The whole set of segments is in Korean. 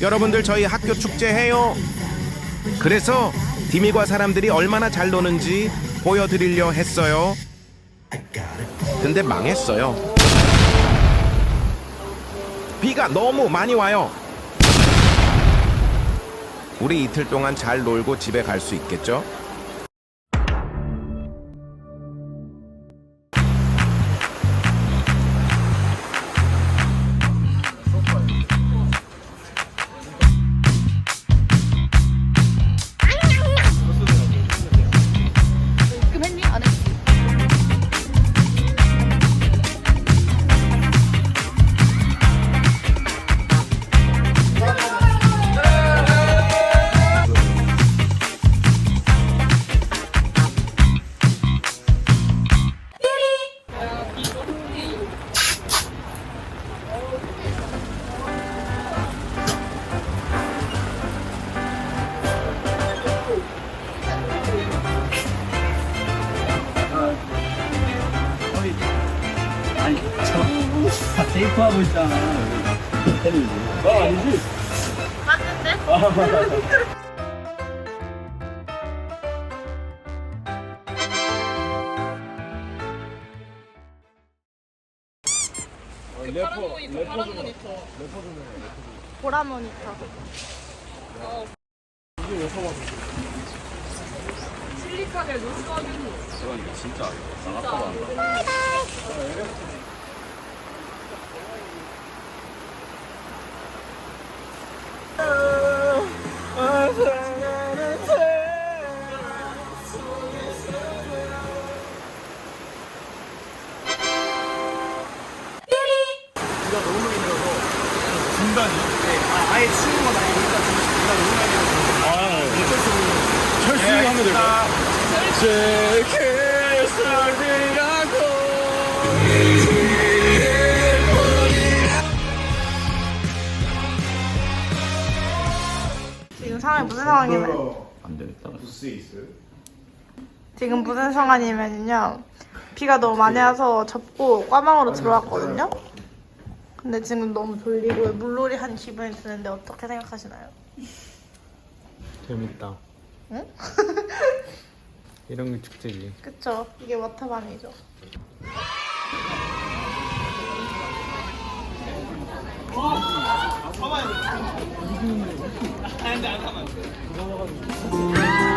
여러분들 저희 학교 축제 해요. 그래서 디미과 사람들이 얼마나 잘 노는지 보여드리려 했어요. 근데 망했어요. 비가 너무 많이 와요. 우리 이틀 동안 잘 놀고 집에 갈 수 있겠죠? 테이프 하고 있잖아. 텔리지 어 아니지? 맞는데? 래퍼 래퍼 좀 보라 모니터. 이건 진짜 나갔다 비가 너무 많이 내려서. 중단이? 아, 아예 치는 건 아니고 일단 비가 너무 많이 내려서. 아 어쩔 수 없는 철수 하면 될까 지금 상황이 무슨 상황이면 안 되겠다. 지금 무슨 상황이면요. 비가 너무 많이 와서 접고 꽈망으로 들어왔거든요. 근데 지금 너무 졸리고 물놀이 한 기분이 드는데 어떻게 생각하시나요? 재밌다. 응? 이런 게 축제지. 그쵸. 이게 워터밤이죠. 술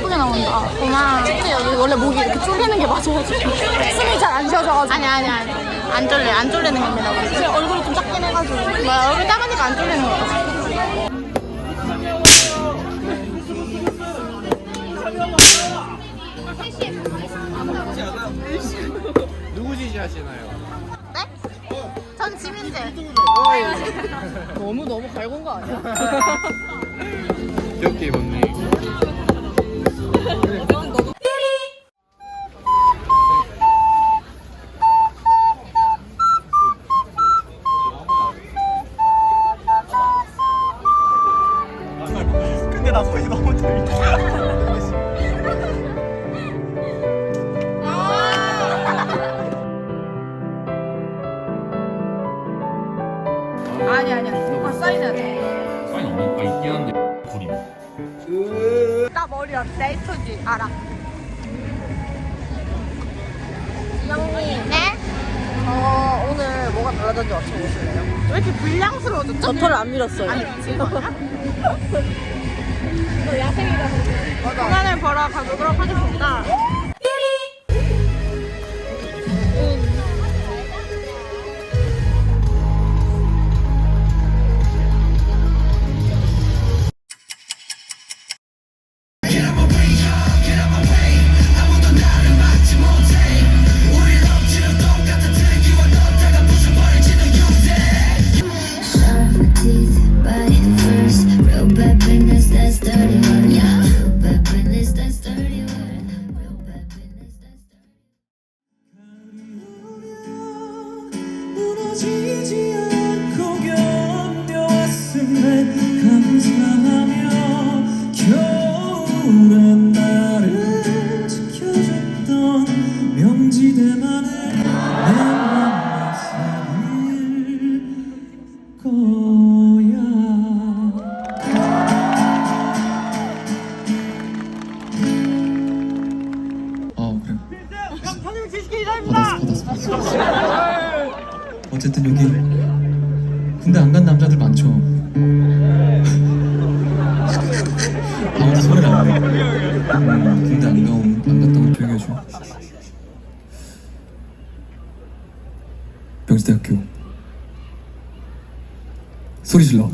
이쁘게 나온다. 고마워. 여기 원래 목이 이렇게 쫄리는 게 맞아가지고. 숨이 잘 안 쉬어져가지고. 아니, 아니, 아니. 안 쫄려. 안 쫄리는 겁니다. 제 얼굴이 좀 작긴 해가지고. 뭐야, 얼굴 작으니까 안 쫄리는 거지. 누구 지지하시나요? 네? 전 지민재. 너무 너무 갈군 거 아니야? 귀엽게 입었네. 알아. 형님. 네? 어, 오늘 뭐가 달라졌는지 맞춰보실래요? 왜 이렇게 불량스러워졌죠? 저털을 안 밀었어요. 아니? 너 야생이라서. 그만을 벌어 가보도록 하겠습니다. dia de. 어쨌든 여기 군대 안 간 남자들 많죠. 아무도 소리를 안 내. 음, 군대 안 가온 안 갔다고 조용히 해줘. 명지대학교 소리 질러.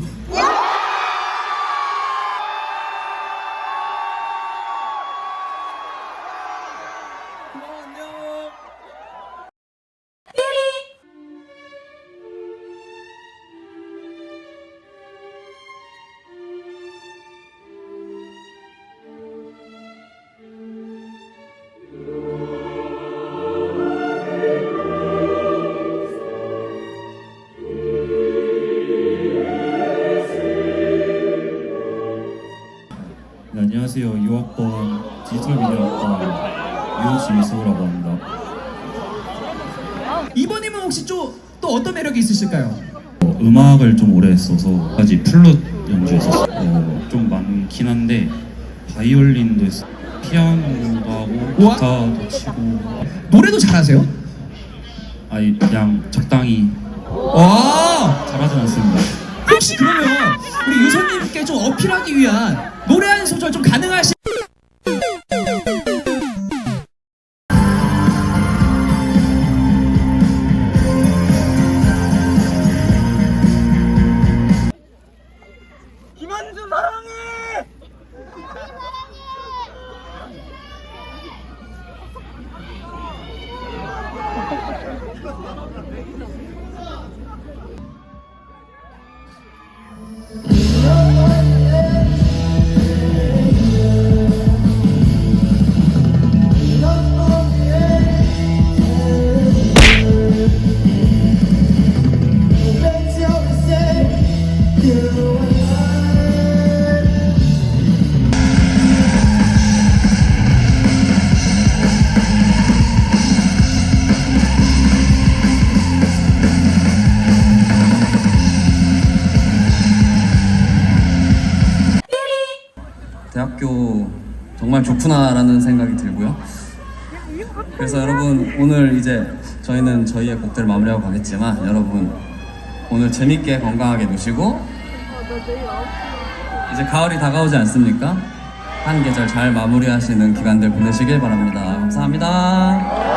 유지수라고 합니다. 이번님은 혹시 또, 또 어떤 매력이 있으실까요? 어, 음악을 좀 오래 했어서 아직 플룻 연주했었어요. 어, 좀 많긴 한데 바이올린도 했어, 피아노도 하고 우와. 기타도 치고 노래도 잘하세요? 아니 그냥 적당히 와 잘하진 않습니다. 혹시 그러면 우리 유선님께 좀 어필하기 위한 노래 한 소절 좀 가능하시? 대학교 정말 좋구나라는 생각이 들고요. 그래서 여러분 오늘 이제 저희는 저희의 곡들을 마무리하고 가겠지만 여러분 오늘 재밌게 건강하게 노시고 이제 가을이 다가오지 않습니까? 한 계절 잘 마무리하시는 기간들 보내시길 바랍니다. 감사합니다.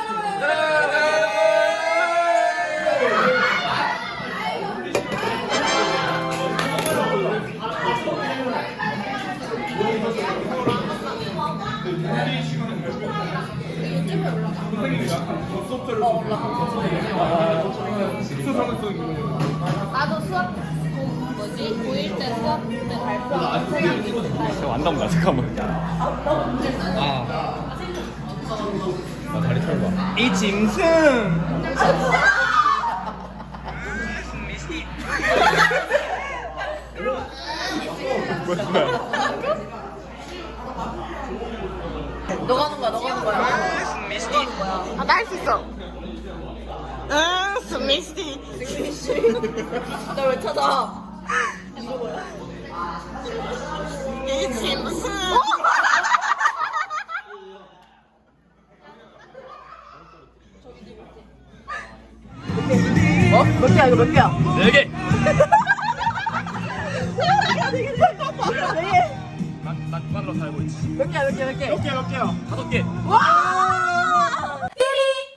나도 수학 공- 뭐지? 고1 때 수학 때 발표 안담다 잠깐만. 아. 나 다리 털 봐. 이 짐승. 너가 하는 거야, 너가 하는 거야. 아, 나 할 수 있어. 응, 스미시. 나왜 찾아? 이 짐승. 어? 몇 개야, 이거 몇 개야? 네 개. 나 구간으로 살고 있지. 몇 개야, 몇 개, 몇 개? 몇 개, 몇 개야? 다섯 개.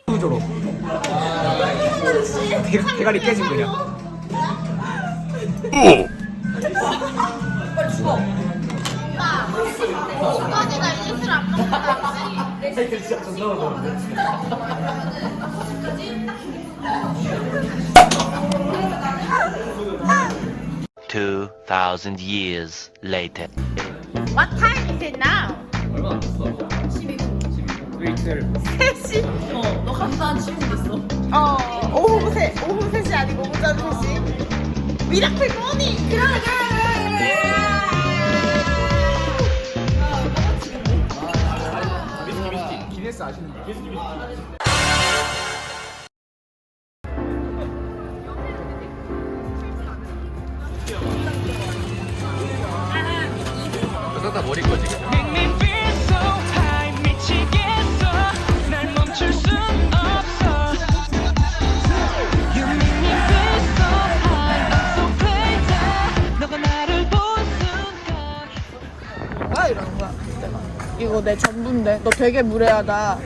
구조로 대, 대가리 깨진 그냥 빨리 죽어. 진짜 존나 무서운데. Two thousand years later. What time is it now? 너 간단한 친구 됐어. 어 오후 세 오후 3시 아니고 오전 3시. 미라클 모닝 그래 기네스 아시는 분? 그러다 내 전부인데. 너 되게 무례하다